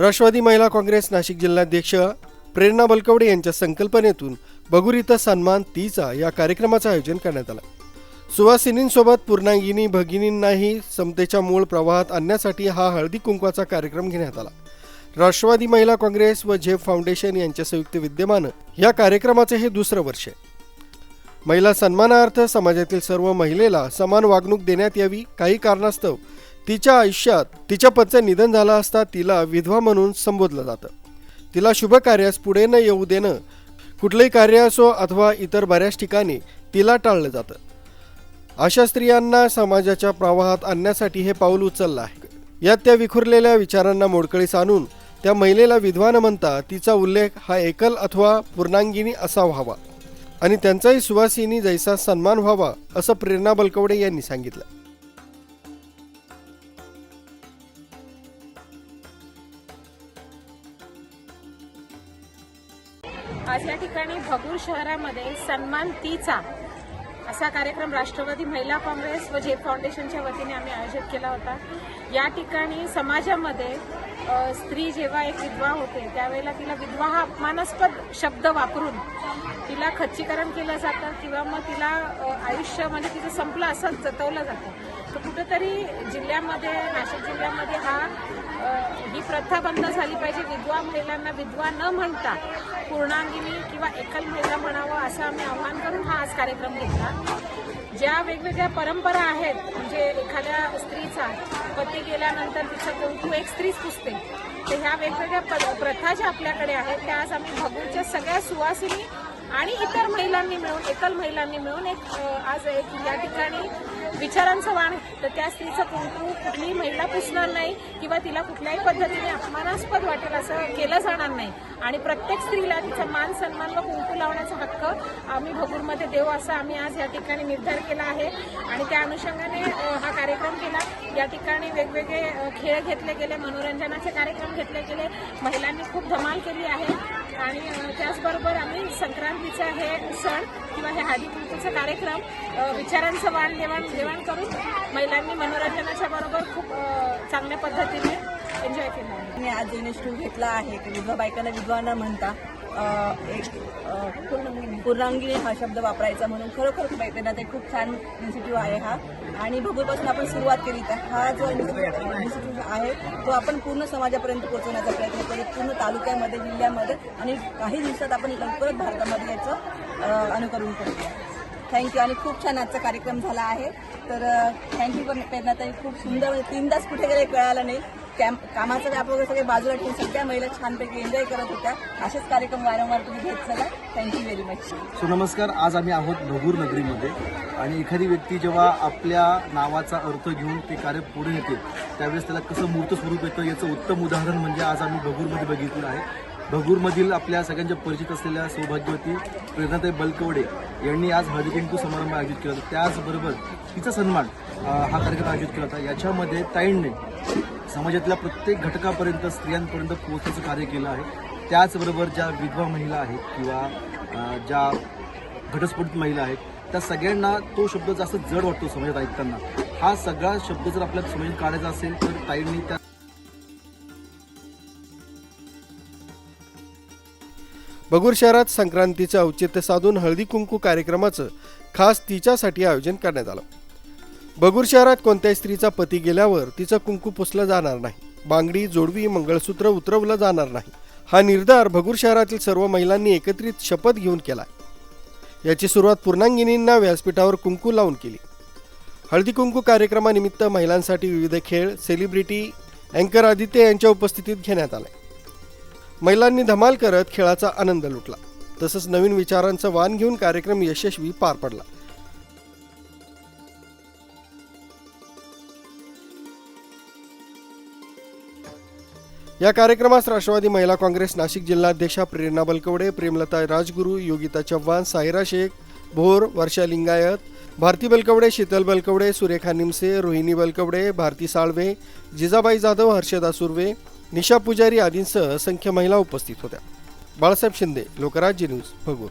राष्ट्रवादी महिला काँग्रेस नाशिक जिल्हाध्यक्ष प्रेरणा बलकवडे यांच्या संकल्पनेतून बगुर सन्मान तीचा या कार्यक्रमाचं आयोजन करण्यात आलं. सुवासिनींसोबत पूर्णांगिनी भगिनींनाही समतेच्या मूळ प्रवाहात आणण्यासाठी हा हळदी कुंकवाचा कार्यक्रम घेण्यात आला. राष्ट्रवादी महिला काँग्रेस व झेप फाउंडेशन यांच्या संयुक्त विद्यमानं या कार्यक्रमाचे हे दुसरं वर्ष आहे. महिला सन्मानार्थ समाजातील सर्व महिलेला समान वागणूक देण्यात यावी काही कारणास्तव तिच्या आयुष्यात तिच्या पतीचं निधन झालं असता तिला विधवा म्हणून संबोधलं जातं. तिला शुभ कार्यास पुढे न येऊ देणं कुठलंही कार्य असो अथवा इतर बऱ्याच ठिकाणी तिला टाळलं जातं. अशा स्त्रियांना समाजाच्या प्रवाहात आणण्यासाठी हे पाऊल उचललं आहे. यात त्या विखुरलेल्या विचारांना मोडकळीस आणून त्या महिलेला विधवा न म्हणता तिचा उल्लेख हा एकल अथवा पूर्णांगिनी असा व्हावा आणि त्यांचाही सुवासिनी जैसा सन्मान व्हावा असं प्रेरणा बलकवडे यांनी सांगितलं. आज या ठिकाणी भगूर शहरामध्ये सन्मान तीचा असा कार्यक्रम राष्ट्रवादी महिला काँग्रेस व झेप फाउंडेशनच्या वतीने आम्ही आयोजित केला होता. या ठिकाणी समाजामध्ये स्त्री जेव्हा एक विधवा होते त्यावेळेला तिला विधवा हा अपमानास्पद शब्द वापरून तिला खच्चीकरण केलं जातं किंवा मग तिला आयुष्य म्हणजे तिचं संपलं असं जतवलं जातं. तर कुठंतरी जिल्ह्यामध्ये नाशिक जिल्ह्यामध्ये हा ही प्रथा बंद झाली पाहिजे. विधवा महिलांना विधवा न म्हणता पूर्णांगिनी किंवा एकल महिला म्हणावं असं आम्ही आव्हान करून हा आज कार्यक्रम घेतला. ज्या वेगवेगळ्या परंपरा आहेत म्हणजे एखाद्या स्त्रीचा पती गेल्यानंतर तिचं कुंकू एक स्त्रीच पुसते. तर ह्या वेगवेगळ्या प्रथा ज्या आपल्याकडे आहेत त्या आज आम्ही भगूरच्या सगळ्या सुवासिनी आणि इतर महिलांनी मिळून एकल महिलांनी मिळून एक आज एक या ठिकाणी विचारांचं वाण तर त्या स्त्रीचं कुंकू कुठलीही महिला पुसणार नाही किंवा तिला कुठल्याही पद्धतीने अपमानास्पद वाटेल असं केलं जाणार नाही. आणि प्रत्येक स्त्रीला तिचा मान सन्मान व कुंकू लावण्याचा हक्क आम्ही भगूरमध्ये देऊ असा आम्ही आज या ठिकाणी निर्धार केला आहे. आणि त्या अनुषंगाने हा कार्यक्रम केला. या ठिकाणी वेगवेगळे खेळ घेतले गेले मनोरंजनाचे कार्यक्रम घेतले गेले. महिलांनी खूप धमाल केली आहे. आणि त्याचबरोबर आम्ही संक्रांतीचा हे सण किंवा हे हळदी कार्यक्रम विचारांचं वाण देवाण देवाण करून महिलांनी मनोरंजनाच्या बरोबर खूप चांगल्या पद्धतीने एन्जॉय केलं मी आज इनिशिएटिव्ह घेतला आहे की विधवा बायकांना विधवांना म्हणता एक अ, हा शब्द वापरायचा म्हणून खरोखर त्यांना ते खूप छान इन्स्टिट्यूट आहे हा. आणि भगूरपासून आपण सुरुवात केली. तर हा जो इन्स्टिट्यूट आहे तो आपण पूर्ण समाजापर्यंत पोहोचवण्याचा प्रयत्न करू. पूर्ण तालुक्यामध्ये जिल्ह्यामध्ये आणि काही दिवसात आपण लवकरच भारतामध्ये याचं अनुकरण करूया थँक्यू आणि खूप छान आजचा कार्यक्रम झाला आहे. तर थँक्यू पण प्रेरणाताई खूप सुंदर म्हणजे तीन तास कुठे गेले कळालं नाही कॅम्प कामाचा व्याप वगैरे सगळे बाजूला ठेवून सगळ्या महिला छानपैकी एन्जॉय करत होत्या. असेच कार्यक्रम वारंवार तुम्ही घेत चला. थँक्यू व्हेरी मच सो नमस्कार आज आम्ही आहोत भगूर नगरीमध्ये. आणि एखादी व्यक्ती जेव्हा आपल्या नावाचा अर्थ घेऊन ते कार्य पुढे येते त्यावेळेस त्याला कसं मूर्त स्वरूप येतं याचं उत्तम उदाहरण म्हणजे आज आम्ही भगूरमध्ये बघितलं आहे. भगूरमधील आपल्या सगळ्यांच्या परिचित असलेल्या सौभाग्यवती प्रेरणाताई बलकवडे यांनी आज हळदी समारंभ आयोजित केला होता. त्याचबरोबर तिचा सन्मान हा कार्यक्रम आयोजित केला होता. याच्यामध्ये ताईंनी समाजातल्या प्रत्येक घटकापर्यंत स्त्रियांपर्यंत पोहोचण्याचं कार्य केलं आहे. त्याचबरोबर ज्या विधवा महिला आहेत किंवा ज्या घटस्फोटित महिला आहेत त्या सगळ्यांना तो शब्द जास्त जड वाटतो समाजात ऐकताना. हा सगळा शब्द जर आपल्या समाजात काढायचा असेल तर ताईंनी त्या बगूर शहरात संक्रांतीचं औचित्य साधून हळदी कुंकू कार्यक्रमाचं खास तिच्यासाठी आयोजन करण्यात आलं. बगूर शहरात कोणत्याही स्त्रीचा पती गेल्यावर तिचं कुंकू पुसलं जाणार नाही. बांगडी जोडवी मंगळसूत्र उतरवलं जाणार नाही. हा निर्धार भगूर शहरातील सर्व महिलांनी एकत्रित शपथ घेऊन केला याची सुरुवात पूर्णांगिनींना व्यासपीठावर कुंकू लावून केली. हळदी कुंकू कार्यक्रमानिमित्त महिलांसाठी विविध खेळ सेलिब्रिटी अँकर आदित्य यांच्या उपस्थितीत घेण्यात आले महिलांनी धमाल करत खेळाचा आनंद लुटला. तसंच नवीन विचारांचं वाण घेऊन कार्यक्रम यशस्वी पार पडला. या कार्यक्रमास राष्ट्रवादी महिला काँग्रेस नाशिक जिल्हाध्यक्षा प्रेरणा बलकवडे प्रेमलता राजगुरू योगिता चव्हाण सायरा शेख भोर वर्षा लिंगायत भारती बलकवडे शीतल बलकवडे सुरेखा निमसे रोहिणी बलकवडे भारती साळवे जिजाबाई जाधव हर्षदा सुर्वे निशा पुजारी आदींसह असंख्य महिला उपस्थित होत्या. बाळासाहेब शिंदे लोकराज्य न्यूज भगूर.